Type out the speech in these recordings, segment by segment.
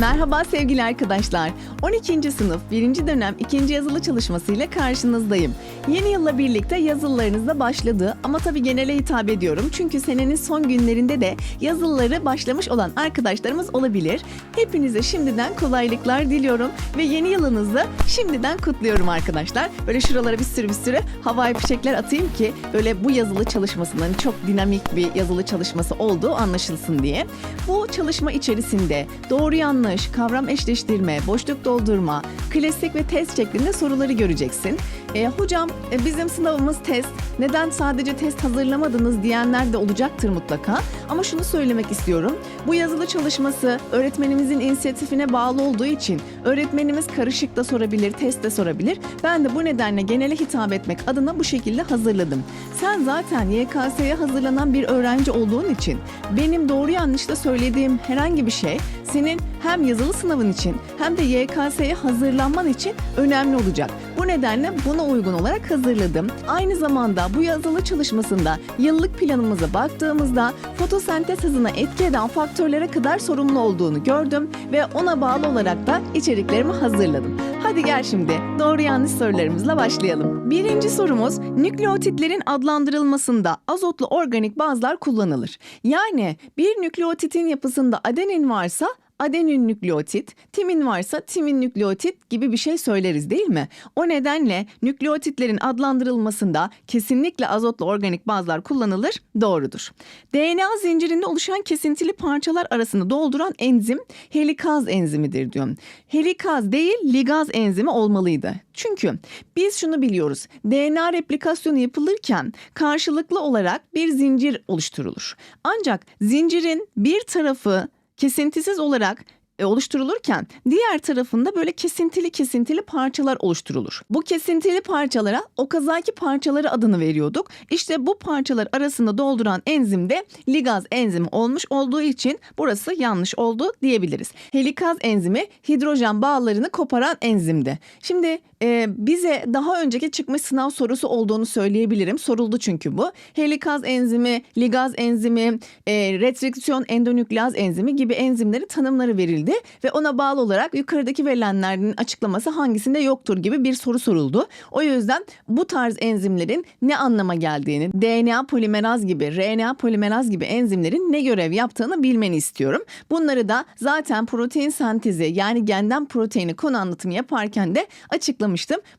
Merhaba sevgili arkadaşlar. 12. sınıf 1. dönem 2. yazılı çalışmasıyla karşınızdayım. Yeni yılla birlikte yazılılarınız da başladı ama tabii genele hitap ediyorum. Çünkü senenin son günlerinde de yazılıları başlamış olan arkadaşlarımız olabilir. Hepinize şimdiden kolaylıklar diliyorum ve yeni yılınızı şimdiden kutluyorum arkadaşlar. Böyle şuralara bir sürü bir sürü havai fişekler atayım ki böyle bu yazılı çalışmasının çok dinamik bir yazılı çalışması olduğu anlaşılsın diye. Bu çalışma içerisinde doğru yanlış, kavram eşleştirme, boşluk doldurma, klasik ve test şeklinde soruları göreceksin. E, hocam e, bizim sınavımız test. Neden sadece test hazırlamadınız diyenler de olacaktır mutlaka. Ama şunu söylemek istiyorum. Bu yazılı çalışması öğretmenimizin inisiyatifine bağlı olduğu için öğretmenimiz karışık da sorabilir, test de sorabilir. Ben de bu nedenle genele hitap etmek adına bu şekilde hazırladım. Sen zaten YKS'ye hazırlanan bir öğrenci olduğun için benim doğru yanlışla söylediğim herhangi bir şey senin hem yazılı sınavın için hem de YKS'ye hazırlanman için önemli olacak. Nedenle buna uygun olarak hazırladım. Aynı zamanda bu yazılı çalışmasında yıllık planımıza baktığımızda fotosentez hızına etki eden faktörlere kadar sorumlu olduğunu gördüm ve ona bağlı olarak da içeriklerimi hazırladım. Hadi gel şimdi doğru yanlış sorularımızla başlayalım. Birinci sorumuz nükleotitlerin adlandırılmasında azotlu organik bazlar kullanılır. Yani bir nükleotitin yapısında adenin varsa adenin nükleotit, timin varsa timin nükleotit gibi bir şey söyleriz değil mi? O nedenle nükleotitlerin adlandırılmasında kesinlikle azotlu organik bazlar kullanılır, doğrudur. DNA zincirinde oluşan kesintili parçalar arasını dolduran enzim helikaz enzimidir diyorum. Helikaz değil ligaz enzimi olmalıydı. Çünkü biz şunu biliyoruz. DNA replikasyonu yapılırken karşılıklı olarak bir zincir oluşturulur. Ancak zincirin bir tarafı kesintisiz olarak e, oluşturulurken diğer tarafında böyle kesintili kesintili parçalar oluşturulur. Bu kesintili parçalara okazaki parçaları adını veriyorduk. İşte bu parçalar arasında dolduran enzim de ligaz enzimi olmuş olduğu için burası yanlış oldu diyebiliriz. Helikaz enzimi hidrojen bağlarını koparan enzimdi. Şimdi e, bize daha önceki çıkmış sınav sorusu olduğunu söyleyebilirim. Soruldu çünkü bu. Helikaz enzimi, ligaz enzimi, e, restriksiyon endonükleaz enzimi gibi enzimleri tanımları verildi ve ona bağlı olarak yukarıdaki verilenlerin açıklaması hangisinde yoktur gibi bir soru soruldu. O yüzden bu tarz enzimlerin ne anlama geldiğini, DNA polimeraz gibi, RNA polimeraz gibi enzimlerin ne görev yaptığını bilmeni istiyorum. Bunları da zaten protein sentezi yani genden proteini konu anlatımı yaparken de açıklamıştım.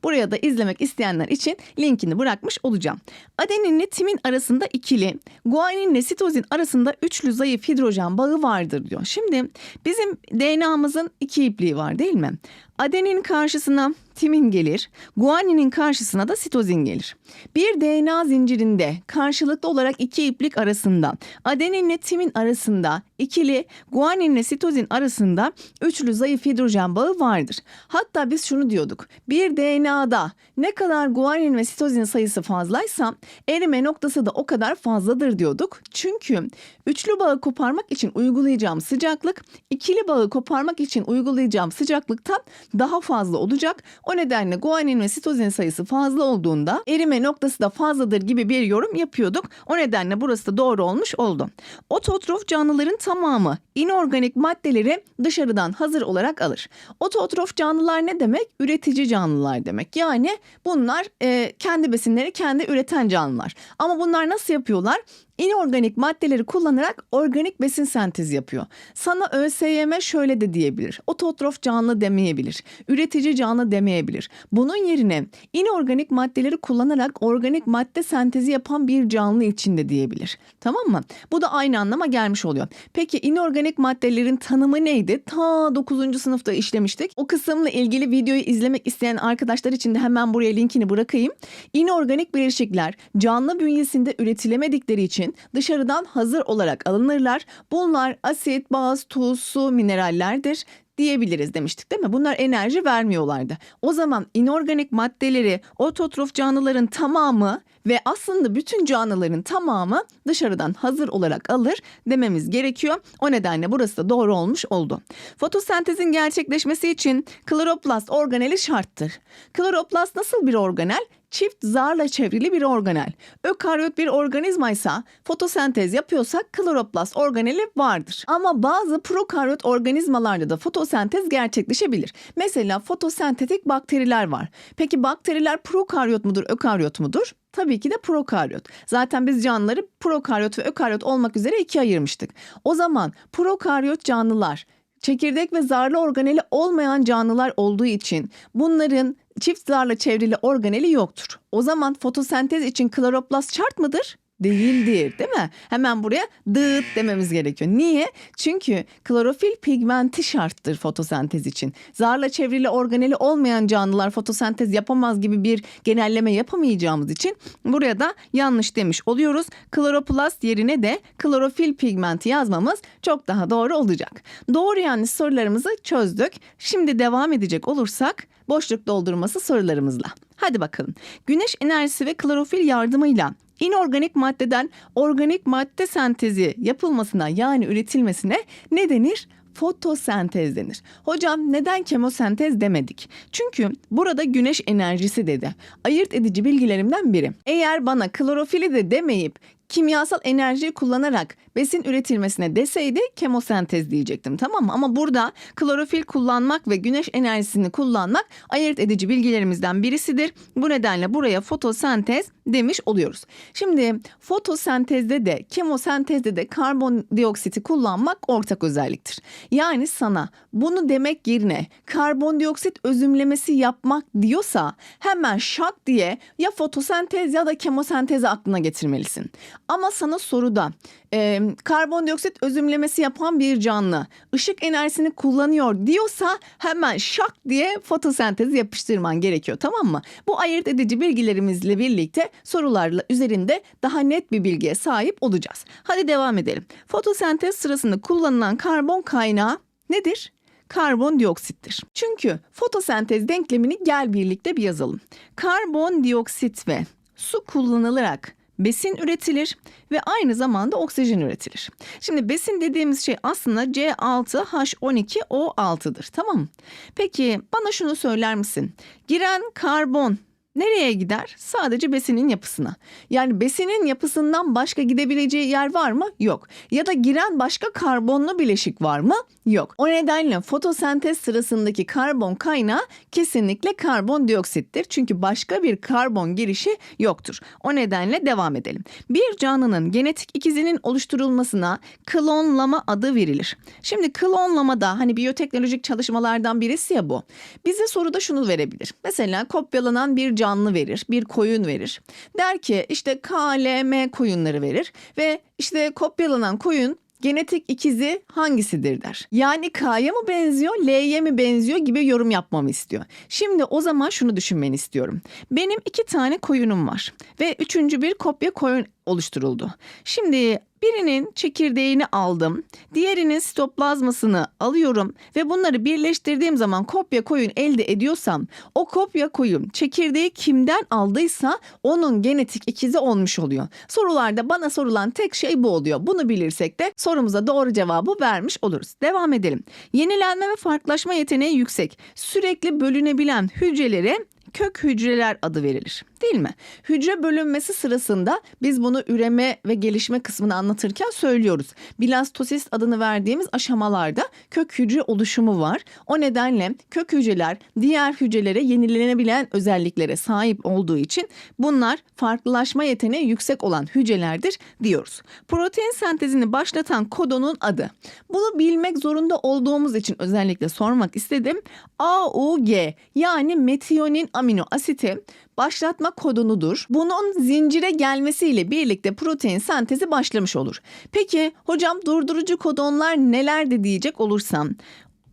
Buraya da izlemek isteyenler için linkini bırakmış olacağım. Adeninle timin arasında ikili, guaninle sitozin arasında üçlü zayıf hidrojen bağı vardır diyor. Şimdi bizim DNA'mızın iki ipliği var değil mi? Adenin karşısına timin gelir, guaninin karşısına da sitozin gelir. Bir DNA zincirinde karşılıklı olarak iki iplik arasında, adeninle timin arasında ikili, guaninle sitozin arasında üçlü zayıf hidrojen bağı vardır. Hatta biz şunu diyorduk. Bir DNA'da ne kadar guanin ve sitozin sayısı fazlaysa erime noktası da o kadar fazladır diyorduk. Çünkü üçlü bağı koparmak için uygulayacağım sıcaklık, ikili bağı koparmak için uygulayacağım sıcaklıktan daha fazla olacak. O nedenle guanin ve sitozin sayısı fazla olduğunda erime noktası da fazladır gibi bir yorum yapıyorduk. O nedenle burası da doğru olmuş oldu. Ototrof canlıların tamamı inorganik maddeleri dışarıdan hazır olarak alır. Ototrof canlılar ne demek? Üretici canlılar demek. Yani bunlar e, kendi besinleri kendi üreten canlılar. Ama bunlar nasıl yapıyorlar? İnorganik maddeleri kullanarak organik besin sentezi yapıyor. Sana ÖSYM şöyle de diyebilir. Ototrof canlı demeyebilir. Üretici canlı demeyebilir. Bunun yerine inorganik maddeleri kullanarak organik madde sentezi yapan bir canlı için de diyebilir. Tamam mı? Bu da aynı anlama gelmiş oluyor. Peki inorganik maddelerin tanımı neydi? Ta 9. sınıfta işlemiştik. O kısımla ilgili videoyu izlemek isteyen arkadaşlar için de hemen buraya linkini bırakayım. İnorganik bileşikler canlı bünyesinde üretilemedikleri için dışarıdan hazır olarak alınırlar. Bunlar asit, baz, tuz, su, minerallerdir diyebiliriz demiştik değil mi? Bunlar enerji vermiyorlardı. O zaman inorganik maddeleri ototrof canlıların tamamı ve aslında bütün canlıların tamamı dışarıdan hazır olarak alır dememiz gerekiyor. O nedenle burası da doğru olmuş oldu. Fotosentezin gerçekleşmesi için kloroplast organeli şarttır. Kloroplast nasıl bir organel? çift zarla çevrili bir organel. Ökaryot bir organizmaysa fotosentez yapıyorsak kloroplast organeli vardır. Ama bazı prokaryot organizmalarda da fotosentez fotosentez gerçekleşebilir. Mesela fotosentetik bakteriler var. Peki bakteriler prokaryot mudur, ökaryot mudur? Tabii ki de prokaryot. Zaten biz canlıları prokaryot ve ökaryot olmak üzere ikiye ayırmıştık. O zaman prokaryot canlılar çekirdek ve zarlı organeli olmayan canlılar olduğu için bunların çift zarla çevrili organeli yoktur. O zaman fotosentez için kloroplast şart mıdır? Değildir değil mi? Hemen buraya dıt dememiz gerekiyor. Niye? Çünkü klorofil pigmenti şarttır fotosentez için. Zarla çevrili organeli olmayan canlılar fotosentez yapamaz gibi bir genelleme yapamayacağımız için buraya da yanlış demiş oluyoruz. Kloroplast yerine de klorofil pigmenti yazmamız çok daha doğru olacak. Doğru yanlış sorularımızı çözdük. Şimdi devam edecek olursak boşluk doldurması sorularımızla. Hadi bakalım. Güneş enerjisi ve klorofil yardımıyla inorganik maddeden organik madde sentezi yapılmasına yani üretilmesine ne denir? Fotosentez denir. Hocam neden kemosentez demedik? Çünkü burada güneş enerjisi dedi. Ayırt edici bilgilerimden biri. Eğer bana klorofili de demeyip kimyasal enerjiyi kullanarak besin üretilmesine deseydi kemosentez diyecektim tamam mı? Ama burada klorofil kullanmak ve güneş enerjisini kullanmak ayırt edici bilgilerimizden birisidir. Bu nedenle buraya fotosentez demiş oluyoruz. Şimdi fotosentezde de kemosentezde de karbondioksiti kullanmak ortak özelliktir. Yani sana bunu demek yerine karbondioksit özümlemesi yapmak diyorsa hemen şak diye ya fotosentez ya da kemosentezi aklına getirmelisin. Ama sana soruda e, karbondioksit özümlemesi yapan bir canlı ışık enerjisini kullanıyor diyorsa hemen şak diye fotosentezi yapıştırman gerekiyor tamam mı? Bu ayırt edici bilgilerimizle birlikte sorularla üzerinde daha net bir bilgiye sahip olacağız. Hadi devam edelim. Fotosentez sırasında kullanılan karbon kaynağı nedir? karbondioksittir. Çünkü fotosentez denklemini gel birlikte bir yazalım. Karbondioksit ve su kullanılarak besin üretilir ve aynı zamanda oksijen üretilir. Şimdi besin dediğimiz şey aslında C6H12O6'dır tamam mı? Peki bana şunu söyler misin? Giren karbon nereye gider? Sadece besinin yapısına. Yani besinin yapısından başka gidebileceği yer var mı? Yok. Ya da giren başka karbonlu bileşik var mı? Yok. O nedenle fotosentez sırasındaki karbon kaynağı kesinlikle karbondioksittir. Çünkü başka bir karbon girişi yoktur. O nedenle devam edelim. Bir canlının genetik ikizinin oluşturulmasına klonlama adı verilir. Şimdi klonlamada hani biyoteknolojik çalışmalardan birisi ya bu. Bize soruda şunu verebilir. Mesela kopyalanan bir canlı verir, bir koyun verir. Der ki işte KLM koyunları verir ve işte kopyalanan koyun genetik ikizi hangisidir der. Yani K'ya mı benziyor, L'ye mi benziyor gibi yorum yapmamı istiyor. Şimdi o zaman şunu düşünmeni istiyorum. Benim iki tane koyunum var ve üçüncü bir kopya koyun oluşturuldu. Şimdi birinin çekirdeğini aldım, diğerinin sitoplazmasını alıyorum ve bunları birleştirdiğim zaman kopya koyun elde ediyorsam o kopya koyun çekirdeği kimden aldıysa onun genetik ikizi olmuş oluyor. Sorularda bana sorulan tek şey bu oluyor. Bunu bilirsek de sorumuza doğru cevabı vermiş oluruz. Devam edelim. Yenilenme ve farklılaşma yeteneği yüksek, sürekli bölünebilen hücrelere kök hücreler adı verilir. Değil mi? Hücre bölünmesi sırasında biz bunu üreme ve gelişme kısmını anlatırken söylüyoruz. Blastosis adını verdiğimiz aşamalarda kök hücre oluşumu var. O nedenle kök hücreler diğer hücrelere yenilenebilen özelliklere sahip olduğu için bunlar farklılaşma yeteneği yüksek olan hücrelerdir diyoruz. Protein sentezini başlatan kodonun adı. Bunu bilmek zorunda olduğumuz için özellikle sormak istedim. AUG yani metiyonin amino asiti başlatma kodonudur. Bunun zincire gelmesiyle birlikte protein sentezi başlamış olur. Peki hocam durdurucu kodonlar nelerdi diyecek olursam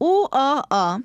UAA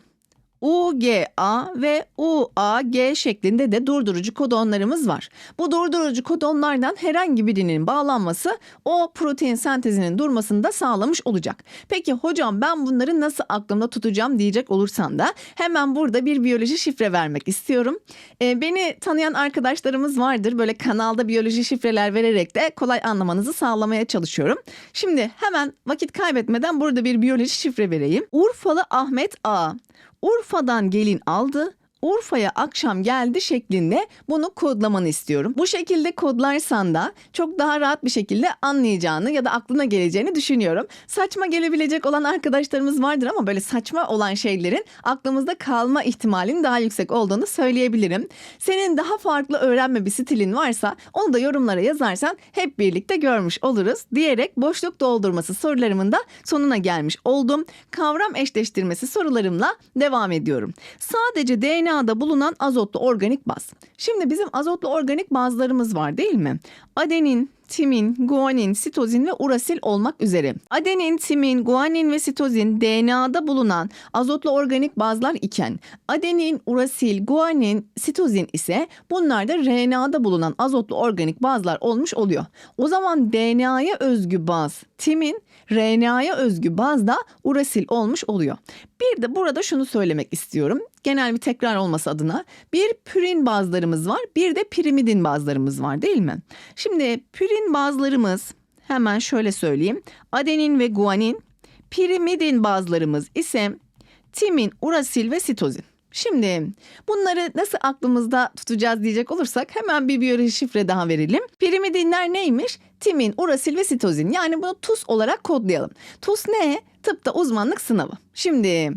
UGA ve UAG şeklinde de durdurucu kodonlarımız var. Bu durdurucu kodonlardan herhangi birinin bağlanması o protein sentezinin durmasını da sağlamış olacak. Peki hocam ben bunları nasıl aklımda tutacağım diyecek olursan da hemen burada bir biyoloji şifre vermek istiyorum. Ee, beni tanıyan arkadaşlarımız vardır. Böyle kanalda biyoloji şifreler vererek de kolay anlamanızı sağlamaya çalışıyorum. Şimdi hemen vakit kaybetmeden burada bir biyoloji şifre vereyim. Urfalı Ahmet A. Urfa'dan gelin aldı, Urfa'ya akşam geldi şeklinde bunu kodlamanı istiyorum. Bu şekilde kodlarsan da çok daha rahat bir şekilde anlayacağını ya da aklına geleceğini düşünüyorum. Saçma gelebilecek olan arkadaşlarımız vardır ama böyle saçma olan şeylerin aklımızda kalma ihtimalinin daha yüksek olduğunu söyleyebilirim. Senin daha farklı öğrenme bir stilin varsa onu da yorumlara yazarsan hep birlikte görmüş oluruz diyerek boşluk doldurması sorularımın da sonuna gelmiş oldum. Kavram eşleştirmesi sorularımla devam ediyorum. Sadece DNA'da bulunan azotlu organik baz. Şimdi bizim azotlu organik bazlarımız var değil mi? Adenin, timin, guanin, sitozin ve urasil olmak üzere. Adenin, timin, guanin ve sitozin DNA'da bulunan azotlu organik bazlar iken adenin, urasil, guanin, sitozin ise bunlar da RNA'da bulunan azotlu organik bazlar olmuş oluyor. O zaman DNA'ya özgü baz timin, RNA'ya özgü baz da urasil olmuş oluyor. Bir de burada şunu söylemek istiyorum. Genel bir tekrar olması adına. Bir pürin bazlarımız var, bir de pirimidin bazlarımız var değil mi? Şimdi pürin bazlarımız hemen şöyle söyleyeyim. Adenin ve guanin, pirimidin bazlarımız ise timin, urasil ve sitozin. Şimdi bunları nasıl aklımızda tutacağız diyecek olursak hemen bir biyoloji şifre daha verelim. Pirimidinler neymiş? Timin, urasil ve sitozin. Yani bunu TUS olarak kodlayalım. TUS ne? Tıpta uzmanlık sınavı. Şimdi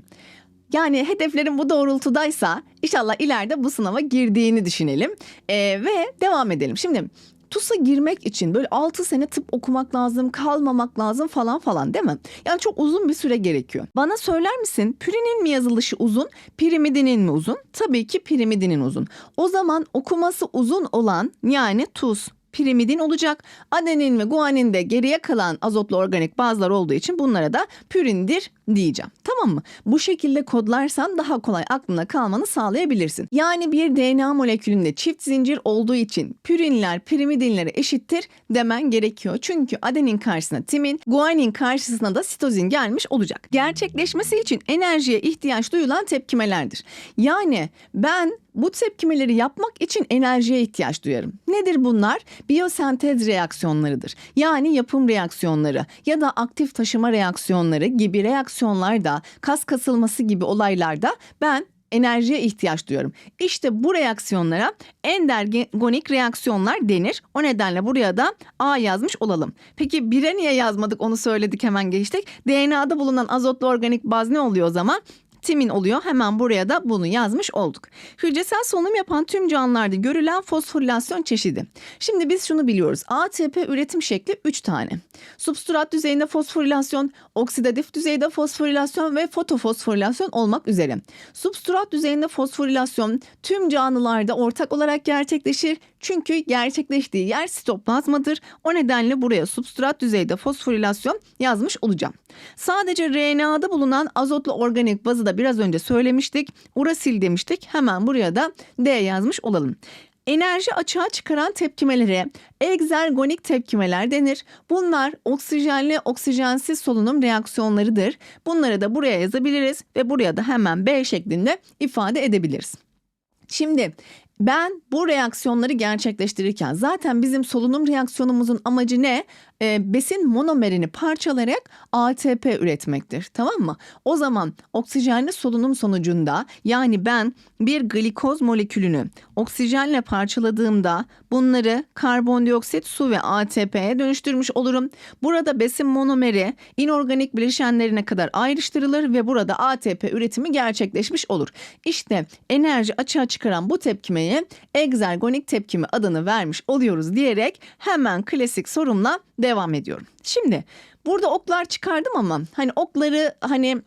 yani hedeflerin bu doğrultudaysa inşallah ileride bu sınava girdiğini düşünelim Ee, ve devam edelim. Şimdi TUS'a girmek için böyle 6 sene tıp okumak lazım, kalmamak lazım falan falan değil mi? Yani çok uzun bir süre gerekiyor. Bana söyler misin pürinin mi yazılışı uzun, pirimidinin mi uzun? Tabii ki pirimidinin uzun. O zaman okuması uzun olan yani TUS, pirimidin olacak. Adenin ve guanin de geriye kalan azotlu organik bazılar olduğu için bunlara da pürindir diyeceğim. Tamam mı? Bu şekilde kodlarsan daha kolay aklına kalmanı sağlayabilirsin. Yani bir DNA molekülünde çift zincir olduğu için pürinler pirimidinlere eşittir demen gerekiyor. Çünkü adenin karşısına timin, guanin karşısına da sitozin gelmiş olacak. Gerçekleşmesi için enerjiye ihtiyaç duyulan tepkimelerdir. Yani ben bu tepkimeleri yapmak için enerjiye ihtiyaç duyarım. Nedir bunlar? Biyosentez reaksiyonlarıdır. Yani yapım reaksiyonları ya da aktif taşıma reaksiyonları gibi reaksiyonlarda, kas kasılması gibi olaylarda ben enerjiye ihtiyaç duyuyorum. İşte bu reaksiyonlara endergonik reaksiyonlar denir. O nedenle buraya da A yazmış olalım. Peki bire niye yazmadık onu söyledik hemen geçtik. DNA'da bulunan azotlu organik baz ne oluyor o zaman? Timin oluyor. Hemen buraya da bunu yazmış olduk. Hücresel solunum yapan tüm canlılarda görülen fosforilasyon çeşidi. Şimdi biz şunu biliyoruz. ATP üretim şekli 3 tane. Substrat düzeyinde fosforilasyon, oksidatif düzeyde fosforilasyon ve fotofosforilasyon olmak üzere. Substrat düzeyinde fosforilasyon tüm canlılarda ortak olarak gerçekleşir. Çünkü gerçekleştiği yer sitoplazmadır. O nedenle buraya substrat düzeyde fosforilasyon yazmış olacağım. Sadece RNA'da bulunan azotlu organik bazı da biraz önce söylemiştik. Urasil demiştik. Hemen buraya da D yazmış olalım. Enerji açığa çıkaran tepkimelere egzergonik tepkimeler denir. Bunlar oksijenli oksijensiz solunum reaksiyonlarıdır. Bunları da buraya yazabiliriz ve buraya da hemen B şeklinde ifade edebiliriz. Şimdi ben bu reaksiyonları gerçekleştirirken zaten bizim solunum reaksiyonumuzun amacı ne? Ee, besin monomerini parçalayarak ATP üretmektir. Tamam mı? O zaman oksijenli solunum sonucunda yani ben bir glikoz molekülünü oksijenle parçaladığımda bunları karbondioksit, su ve ATP'ye dönüştürmüş olurum. Burada besin monomeri inorganik bileşenlerine kadar ayrıştırılır ve burada ATP üretimi gerçekleşmiş olur. İşte enerji açığa çıkaran bu tepkimeye egzergonik tepkimi adını vermiş oluyoruz diyerek hemen klasik sorumla devam ediyorum. Şimdi burada oklar çıkardım ama hani okları hani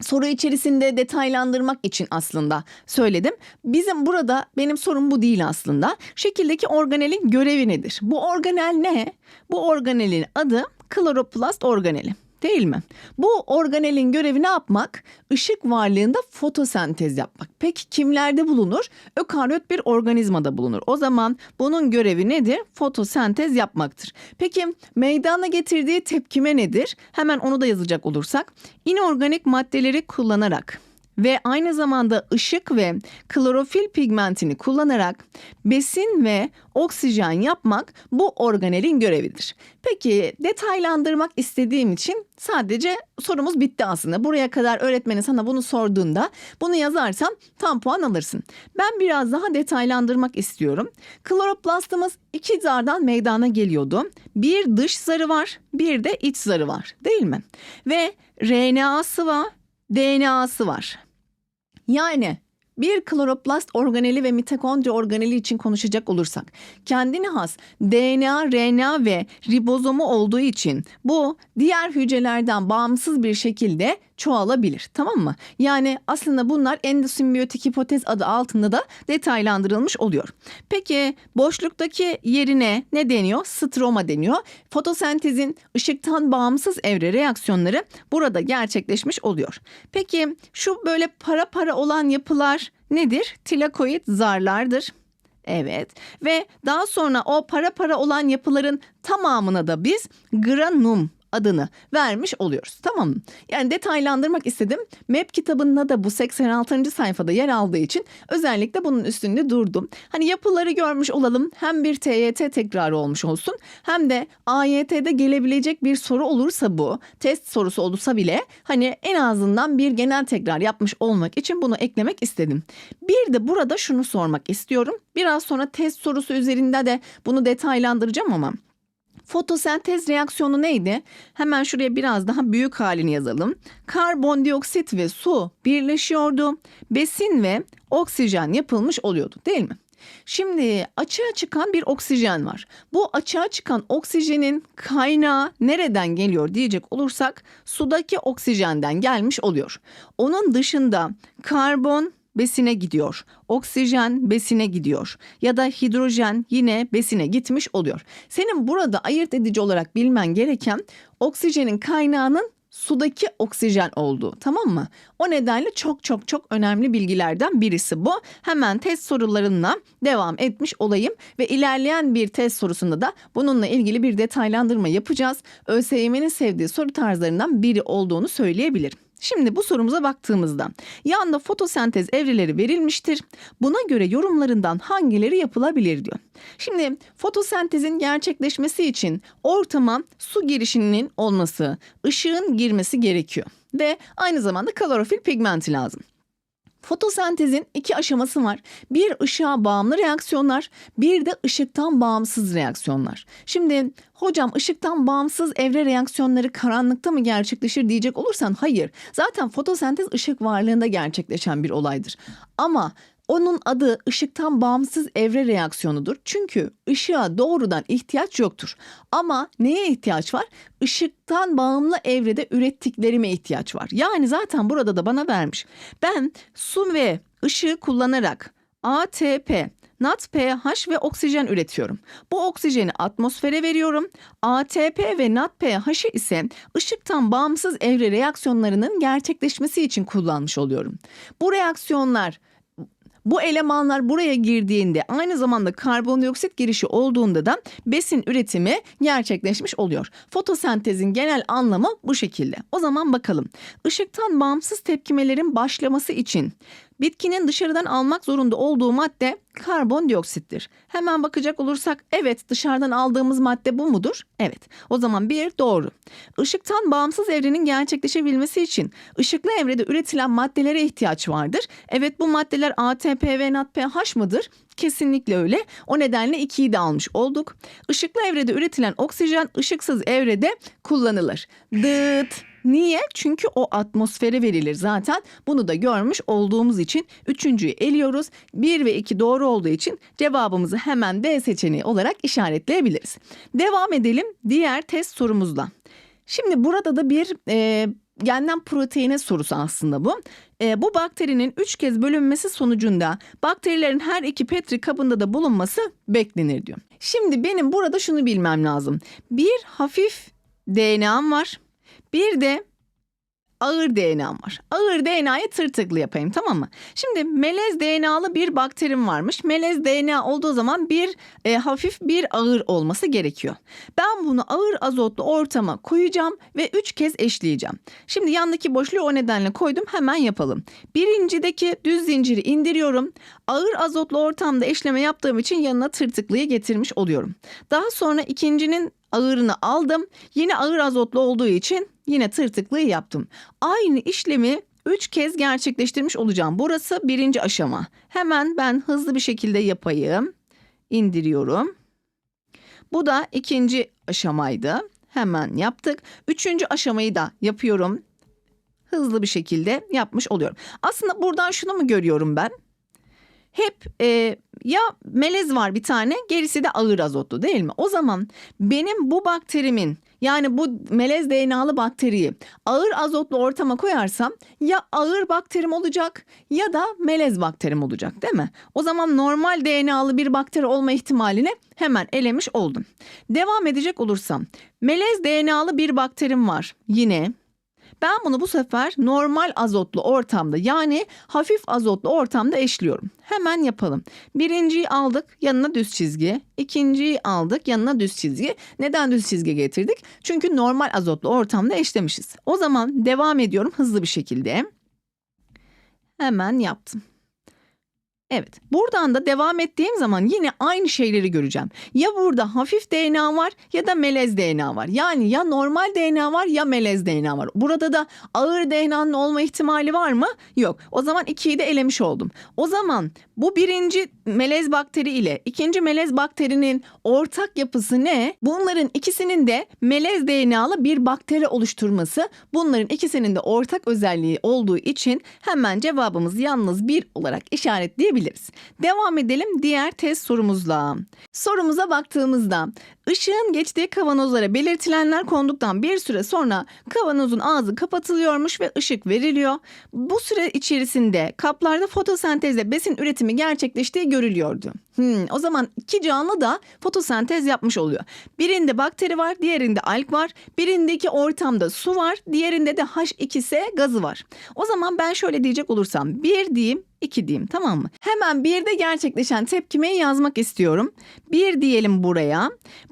soru içerisinde detaylandırmak için aslında söyledim. Bizim burada benim sorum bu değil aslında. Şekildeki organelin görevi nedir? Bu organel ne? Bu organelin adı kloroplast organeli. Değil mi? Bu organelin görevi ne yapmak? Işık varlığında fotosentez yapmak. Peki kimlerde bulunur? Ökaryot bir organizmada bulunur. O zaman bunun görevi nedir? Fotosentez yapmaktır. Peki meydana getirdiği tepkime nedir? Hemen onu da yazacak olursak. İnorganik maddeleri kullanarak ve aynı zamanda ışık ve klorofil pigmentini kullanarak besin ve oksijen yapmak bu organelin görevidir. Peki detaylandırmak istediğim için sadece sorumuz bitti aslında. Buraya kadar öğretmenin sana bunu sorduğunda bunu yazarsan tam puan alırsın. Ben biraz daha detaylandırmak istiyorum. Kloroplastımız iki zardan meydana geliyordu. Bir dış zarı var, bir de iç zarı var değil mi? Ve RNA'sı var, DNA'sı var. Yani bir kloroplast organeli ve mitokondri organeli için konuşacak olursak kendine has DNA, RNA ve ribozomu olduğu için bu diğer hücrelerden bağımsız bir şekilde çoğalabilir. Tamam mı? Yani aslında bunlar endosimbiyotik hipotez adı altında da detaylandırılmış oluyor. Peki boşluktaki yerine ne deniyor? Stroma deniyor. Fotosentezin ışıktan bağımsız evre reaksiyonları burada gerçekleşmiş oluyor. Peki şu böyle para para olan yapılar nedir? Tilakoid zarlardır. Evet ve daha sonra o para para olan yapıların tamamına da biz granum adını vermiş oluyoruz. Tamam mı? Yani detaylandırmak istedim. Map kitabında da bu 86. sayfada yer aldığı için özellikle bunun üstünde durdum. Hani yapıları görmüş olalım. Hem bir TYT tekrarı olmuş olsun hem de AYT'de gelebilecek bir soru olursa bu test sorusu olursa bile hani en azından bir genel tekrar yapmış olmak için bunu eklemek istedim. Bir de burada şunu sormak istiyorum. Biraz sonra test sorusu üzerinde de bunu detaylandıracağım ama Fotosentez reaksiyonu neydi? Hemen şuraya biraz daha büyük halini yazalım. Karbondioksit ve su birleşiyordu. Besin ve oksijen yapılmış oluyordu değil mi? Şimdi açığa çıkan bir oksijen var. Bu açığa çıkan oksijenin kaynağı nereden geliyor diyecek olursak sudaki oksijenden gelmiş oluyor. Onun dışında karbon, besine gidiyor. Oksijen besine gidiyor ya da hidrojen yine besine gitmiş oluyor. Senin burada ayırt edici olarak bilmen gereken oksijenin kaynağının sudaki oksijen olduğu tamam mı? O nedenle çok çok çok önemli bilgilerden birisi bu. Hemen test sorularına devam etmiş olayım ve ilerleyen bir test sorusunda da bununla ilgili bir detaylandırma yapacağız. ÖSYM'nin sevdiği soru tarzlarından biri olduğunu söyleyebilirim. Şimdi bu sorumuza baktığımızda yanda fotosentez evreleri verilmiştir. Buna göre yorumlarından hangileri yapılabilir diyor. Şimdi fotosentezin gerçekleşmesi için ortama su girişinin olması, ışığın girmesi gerekiyor ve aynı zamanda klorofil pigmenti lazım. Fotosentezin iki aşaması var. Bir ışığa bağımlı reaksiyonlar, bir de ışıktan bağımsız reaksiyonlar. Şimdi hocam ışıktan bağımsız evre reaksiyonları karanlıkta mı gerçekleşir diyecek olursan hayır. Zaten fotosentez ışık varlığında gerçekleşen bir olaydır. Ama onun adı ışıktan bağımsız evre reaksiyonudur. Çünkü ışığa doğrudan ihtiyaç yoktur. Ama neye ihtiyaç var? Işıktan bağımlı evrede ürettiklerime ihtiyaç var. Yani zaten burada da bana vermiş. Ben su ve ışığı kullanarak ATP, NADPH ve oksijen üretiyorum. Bu oksijeni atmosfere veriyorum. ATP ve NADPH'ı ise ışıktan bağımsız evre reaksiyonlarının gerçekleşmesi için kullanmış oluyorum. Bu reaksiyonlar bu elemanlar buraya girdiğinde aynı zamanda karbondioksit girişi olduğunda da besin üretimi gerçekleşmiş oluyor. Fotosentezin genel anlamı bu şekilde. O zaman bakalım. Işıktan bağımsız tepkimelerin başlaması için bitkinin dışarıdan almak zorunda olduğu madde karbondioksittir. Hemen bakacak olursak evet dışarıdan aldığımız madde bu mudur? Evet. O zaman bir doğru. Işıktan bağımsız evrenin gerçekleşebilmesi için ışıklı evrede üretilen maddelere ihtiyaç vardır. Evet bu maddeler ATP ve NADPH mıdır? Kesinlikle öyle. O nedenle ikiyi de almış olduk. Işıklı evrede üretilen oksijen ışıksız evrede kullanılır. Dıt. Niye? Çünkü o atmosfere verilir zaten. Bunu da görmüş olduğumuz için üçüncüyü eliyoruz. Bir ve iki doğru olduğu için cevabımızı hemen D seçeneği olarak işaretleyebiliriz. Devam edelim diğer test sorumuzla. Şimdi burada da bir e, genden proteine sorusu aslında bu. E, bu bakterinin üç kez bölünmesi sonucunda bakterilerin her iki petri kabında da bulunması beklenir diyor. Şimdi benim burada şunu bilmem lazım. Bir hafif DNA'm var. Bir de ağır DNA'm var. Ağır DNA'yı tırtıklı yapayım tamam mı? Şimdi melez DNA'lı bir bakterim varmış. Melez DNA olduğu zaman bir e, hafif bir ağır olması gerekiyor. Ben bunu ağır azotlu ortama koyacağım ve üç kez eşleyeceğim. Şimdi yandaki boşluğu o nedenle koydum hemen yapalım. Birincideki düz zinciri indiriyorum. Ağır azotlu ortamda eşleme yaptığım için yanına tırtıklıyı getirmiş oluyorum. Daha sonra ikincinin ağırını aldım. Yine ağır azotlu olduğu için yine tırtıklıyı yaptım. Aynı işlemi 3 kez gerçekleştirmiş olacağım. Burası birinci aşama. Hemen ben hızlı bir şekilde yapayım. İndiriyorum. Bu da ikinci aşamaydı. Hemen yaptık. Üçüncü aşamayı da yapıyorum. Hızlı bir şekilde yapmış oluyorum. Aslında buradan şunu mu görüyorum ben? Hep e, ya melez var bir tane gerisi de ağır azotlu değil mi? O zaman benim bu bakterimin yani bu melez DNA'lı bakteriyi ağır azotlu ortama koyarsam ya ağır bakterim olacak ya da melez bakterim olacak değil mi? O zaman normal DNA'lı bir bakteri olma ihtimalini hemen elemiş oldum. Devam edecek olursam melez DNA'lı bir bakterim var yine. Ben bunu bu sefer normal azotlu ortamda yani hafif azotlu ortamda eşliyorum. Hemen yapalım. Birinciyi aldık yanına düz çizgi. İkinciyi aldık yanına düz çizgi. Neden düz çizgi getirdik? Çünkü normal azotlu ortamda eşlemişiz. O zaman devam ediyorum hızlı bir şekilde. Hemen yaptım. Evet, buradan da devam ettiğim zaman yine aynı şeyleri göreceğim. Ya burada hafif DNA var ya da melez DNA var. Yani ya normal DNA var ya melez DNA var. Burada da ağır DNA'nın olma ihtimali var mı? Yok. O zaman ikiyi de elemiş oldum. O zaman bu birinci melez bakteri ile ikinci melez bakterinin ortak yapısı ne? Bunların ikisinin de melez DNA'lı bir bakteri oluşturması. Bunların ikisinin de ortak özelliği olduğu için hemen cevabımız yalnız bir olarak işaretleyebiliriz. Devam edelim diğer test sorumuzla. Sorumuza baktığımızda ışığın geçtiği kavanozlara belirtilenler konduktan bir süre sonra kavanozun ağzı kapatılıyormuş ve ışık veriliyor. Bu süre içerisinde kaplarda fotosentezle besin üretimi gerçekleştiği görülüyordu. Hmm, o zaman iki canlı da fotosentez yapmış oluyor. Birinde bakteri var, diğerinde alg var. Birindeki ortamda su var, diğerinde de H2S gazı var. O zaman ben şöyle diyecek olursam bir diyeyim, iki diyeyim tamam mı? Hemen birde gerçekleşen tepkimeyi yazmak istiyorum. Bir diyelim buraya.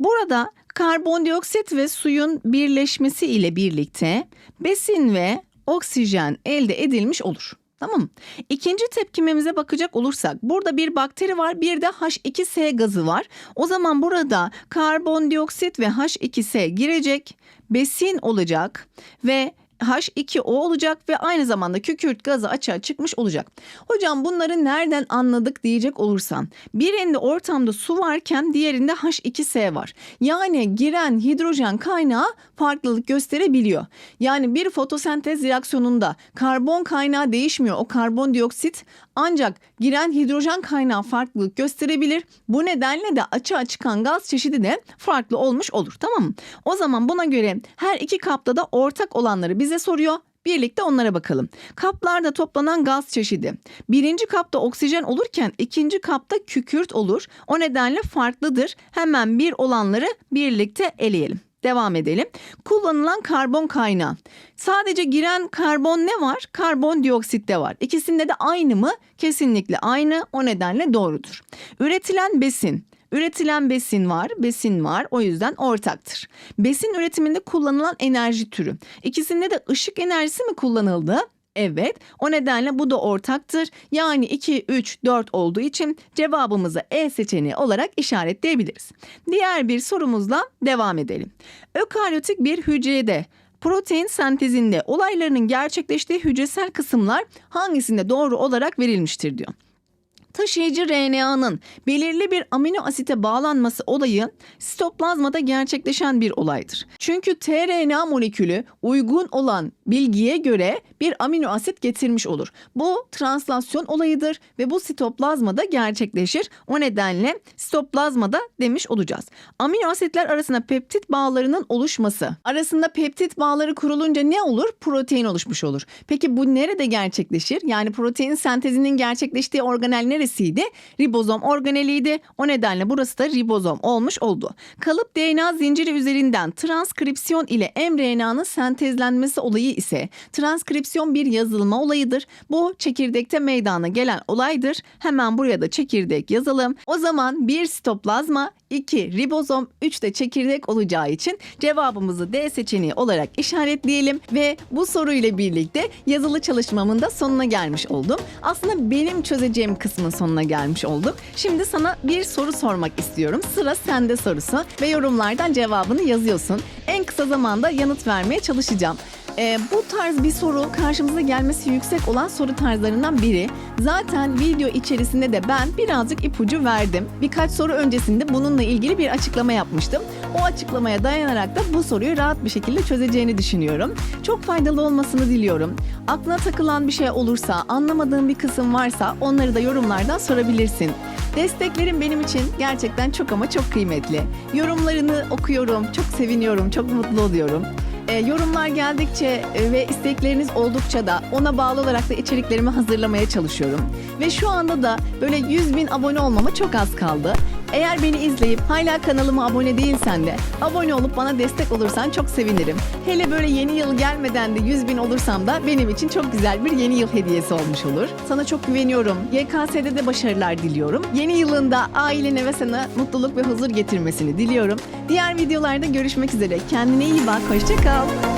Burada karbondioksit ve suyun birleşmesi ile birlikte besin ve oksijen elde edilmiş olur. Tamam? İkinci tepkimemize bakacak olursak burada bir bakteri var bir de H2S gazı var. O zaman burada karbondioksit ve H2S girecek, besin olacak ve H2O olacak ve aynı zamanda kükürt gazı açığa çıkmış olacak. Hocam bunları nereden anladık diyecek olursan birinde ortamda su varken diğerinde H2S var. Yani giren hidrojen kaynağı farklılık gösterebiliyor. Yani bir fotosentez reaksiyonunda karbon kaynağı değişmiyor. O karbondioksit ancak giren hidrojen kaynağı farklılık gösterebilir. Bu nedenle de açığa çıkan gaz çeşidi de farklı olmuş olur. Tamam mı? O zaman buna göre her iki kapta da ortak olanları bize soruyor. Birlikte onlara bakalım. Kaplarda toplanan gaz çeşidi. Birinci kapta oksijen olurken ikinci kapta kükürt olur. O nedenle farklıdır. Hemen bir olanları birlikte eleyelim. Devam edelim. Kullanılan karbon kaynağı. Sadece giren karbon ne var? Karbondioksit de var. İkisinde de aynı mı? Kesinlikle aynı. O nedenle doğrudur. Üretilen besin. Üretilen besin var, besin var. O yüzden ortaktır. Besin üretiminde kullanılan enerji türü. İkisinde de ışık enerjisi mi kullanıldı? Evet, o nedenle bu da ortaktır. Yani 2, 3, 4 olduğu için cevabımızı E seçeneği olarak işaretleyebiliriz. Diğer bir sorumuzla devam edelim. Ökaryotik bir hücrede protein sentezinde olaylarının gerçekleştiği hücresel kısımlar hangisinde doğru olarak verilmiştir diyor taşıyıcı RNA'nın belirli bir amino asite bağlanması olayı sitoplazmada gerçekleşen bir olaydır. Çünkü tRNA molekülü uygun olan bilgiye göre bir amino asit getirmiş olur. Bu translasyon olayıdır ve bu sitoplazmada gerçekleşir. O nedenle sitoplazmada demiş olacağız. Amino asitler arasında peptit bağlarının oluşması. Arasında peptit bağları kurulunca ne olur? Protein oluşmuş olur. Peki bu nerede gerçekleşir? Yani protein sentezinin gerçekleştiği organel? Neresiydi? Ribozom organeliydi. O nedenle burası da ribozom olmuş oldu. Kalıp DNA zinciri üzerinden transkripsiyon ile mRNA'nın sentezlenmesi olayı ise transkripsiyon bir yazılma olayıdır. Bu çekirdekte meydana gelen olaydır. Hemen buraya da çekirdek yazalım. O zaman bir sitoplazma, 2 ribozom, 3 de çekirdek olacağı için cevabımızı D seçeneği olarak işaretleyelim ve bu soruyla birlikte yazılı çalışmamın da sonuna gelmiş oldum. Aslında benim çözeceğim kısmın sonuna gelmiş olduk. Şimdi sana bir soru sormak istiyorum. Sıra sende sorusu ve yorumlardan cevabını yazıyorsun. En kısa zamanda yanıt vermeye çalışacağım. Ee, bu tarz bir soru karşımıza gelmesi yüksek olan soru tarzlarından biri. Zaten video içerisinde de ben birazcık ipucu verdim. Birkaç soru öncesinde bununla ilgili bir açıklama yapmıştım. O açıklamaya dayanarak da bu soruyu rahat bir şekilde çözeceğini düşünüyorum. Çok faydalı olmasını diliyorum. Aklına takılan bir şey olursa, anlamadığın bir kısım varsa onları da yorumlardan sorabilirsin. Desteklerin benim için gerçekten çok ama çok kıymetli. Yorumlarını okuyorum, çok seviniyorum, çok mutlu oluyorum. E, yorumlar geldikçe e, ve istekleriniz oldukça da ona bağlı olarak da içeriklerimi hazırlamaya çalışıyorum. Ve şu anda da böyle 100 bin abone olmama çok az kaldı. Eğer beni izleyip hala kanalıma abone değilsen de abone olup bana destek olursan çok sevinirim. Hele böyle yeni yıl gelmeden de 100 bin olursam da benim için çok güzel bir yeni yıl hediyesi olmuş olur. Sana çok güveniyorum. YKS'de de başarılar diliyorum. Yeni yılında ailene ve sana mutluluk ve huzur getirmesini diliyorum. Diğer videolarda görüşmek üzere. Kendine iyi bak. Hoşça kal.